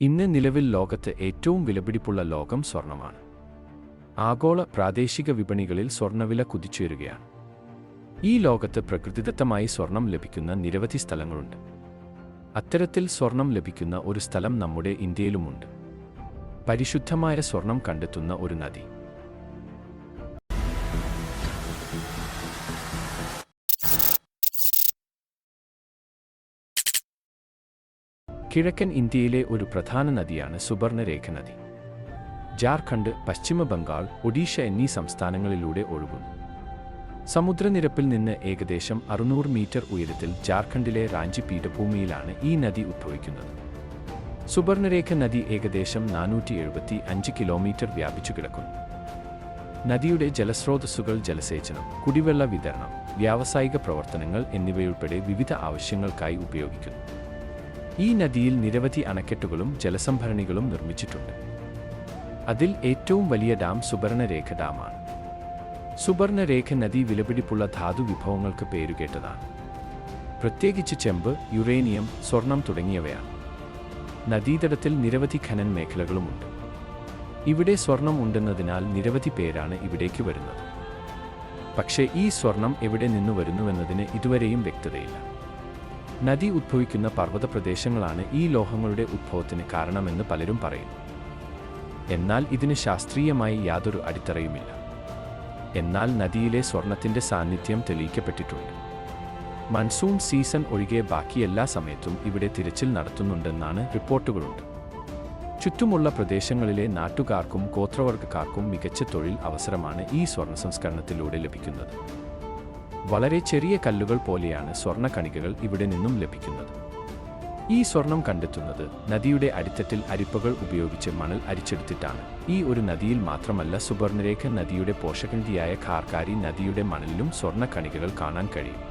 ഇന്ന് നിലവിൽ ലോകത്ത് ഏറ്റവും വിലപിടിപ്പുള്ള ലോകം സ്വർണമാണ്. ആഗോള പ്രാദേശിക വിപണികളിൽ സ്വർണവില കുതിച്ചുയരുകയാണ്. ഈ ലോകത്ത് പ്രകൃതിദത്തമായി സ്വർണം ലഭിക്കുന്ന നിരവധി സ്ഥലങ്ങളുണ്ട്. അത്തരത്തിൽ സ്വർണം ലഭിക്കുന്ന ഒരു സ്ഥലം നമ്മുടെ ഇന്ത്യയിലുമുണ്ട്. പരിശുദ്ധമായ സ്വർണം കണ്ടെത്തുന്ന ഒരു നദി. കിഴക്കൻ ഇന്ത്യയിലെ ഒരു പ്രധാന നദിയാണ് സുബർണരേഖ നദി. ജാർഖണ്ഡ് പശ്ചിമ ബംഗാൾ ഒഡീഷ എന്നീ സംസ്ഥാനങ്ങളിലൂടെ ഒഴുകുന്നു. സമുദ്രനിരപ്പിൽ നിന്ന് ഏകദേശം അറുന്നൂറ് മീറ്റർ ഉയരത്തിൽ ജാർഖണ്ഡിലെ റാഞ്ചി പീഠഭൂമിയിലാണ് ഈ നദി ഉദ്ഭവിക്കുന്നത് സുബർണരേഖ നദി ഏകദേശം നാനൂറ്റി എഴുപത്തി അഞ്ച് കിലോമീറ്റർ വ്യാപിച്ചു കിടക്കുന്നു. നദിയുടെ ജലസ്രോതസ്സുകൾ ജലസേചനം കുടിവെള്ള വിതരണം വ്യാവസായിക പ്രവർത്തനങ്ങൾ എന്നിവയുൾപ്പെടെ വിവിധ ആവശ്യങ്ങൾക്കായി ഉപയോഗിക്കുന്നു. ഈ നദിയിൽ നിരവധി അണക്കെട്ടുകളും ജലസംഭരണികളും നിർമ്മിച്ചിട്ടുണ്ട്. അതിൽ ഏറ്റവും വലിയ ഡാം സുബർണരേഖ ഡാമാണ്. സുബർണരേഖ നദി വിലപിടിപ്പുള്ള ധാതു വിഭവങ്ങൾക്ക് പേരുകേട്ടതാണ് പ്രത്യേകിച്ച് ചെമ്പ് യുറേനിയം സ്വർണം തുടങ്ങിയവയാണ്. നദീതടത്തിൽ നിരവധി ഖനൻ മേഖലകളുമുണ്ട്. ഇവിടെ സ്വർണം ഉണ്ടെന്നതിനാൽ നിരവധി പേരാണ് ഇവിടേക്ക് വരുന്നത്. പക്ഷേ ഈ സ്വർണം എവിടെ നിന്നു വരുന്നുവെന്നതിന് ഇതുവരെയും വ്യക്തതയില്ല. നദി ഉദ്ഭവിക്കുന്ന പർവത പ്രദേശങ്ങളാണ് ഈ ലോഹങ്ങളുടെ ഉദ്ഭവത്തിന് കാരണമെന്ന് പലരും പറയുന്നു. എന്നാൽ ഇതിന് ശാസ്ത്രീയമായി യാതൊരു അടിത്തറയുമില്ല. എന്നാൽ നദിയിലെ സ്വർണത്തിന്റെ സാന്നിധ്യം തെളിയിക്കപ്പെട്ടിട്ടുണ്ട്. മൺസൂൺ സീസൺ ഒഴികെ ബാക്കി എല്ലാ സമയത്തും ഇവിടെ തിരച്ചിൽ നടത്തുന്നുണ്ടെന്നാണ് റിപ്പോർട്ടുകളുണ്ട്. ചുറ്റുമുള്ള പ്രദേശങ്ങളിലെ നാട്ടുകാർക്കും ഗോത്രവർഗക്കാർക്കും മികച്ച തൊഴിൽ അവസരമാണ് ഈ സ്വർണ സംസ്കരണത്തിലൂടെ ലഭിക്കുന്നത്. വളരെ ചെറിയ കല്ലുകൾ പോലെയാണ് സ്വർണക്കണികകൾ ഇവിടെ നിന്നും ലഭിക്കുന്നത്. ഈ സ്വർണം കണ്ടെത്തുന്നത് നദിയുടെ അടിത്തട്ടിൽ അരിപ്പകൾ ഉപയോഗിച്ച് മണൽ അരിച്ചെടുത്തിട്ടാണ്. ഈ ഒരു നദിയിൽ മാത്രമല്ല സുബർണരേഖ നദിയുടെ പോഷകനദിയായ ഖാർക്കാരി നദിയുടെ മണലിലും സ്വർണക്കണികകൾ കാണാൻ കഴിയും.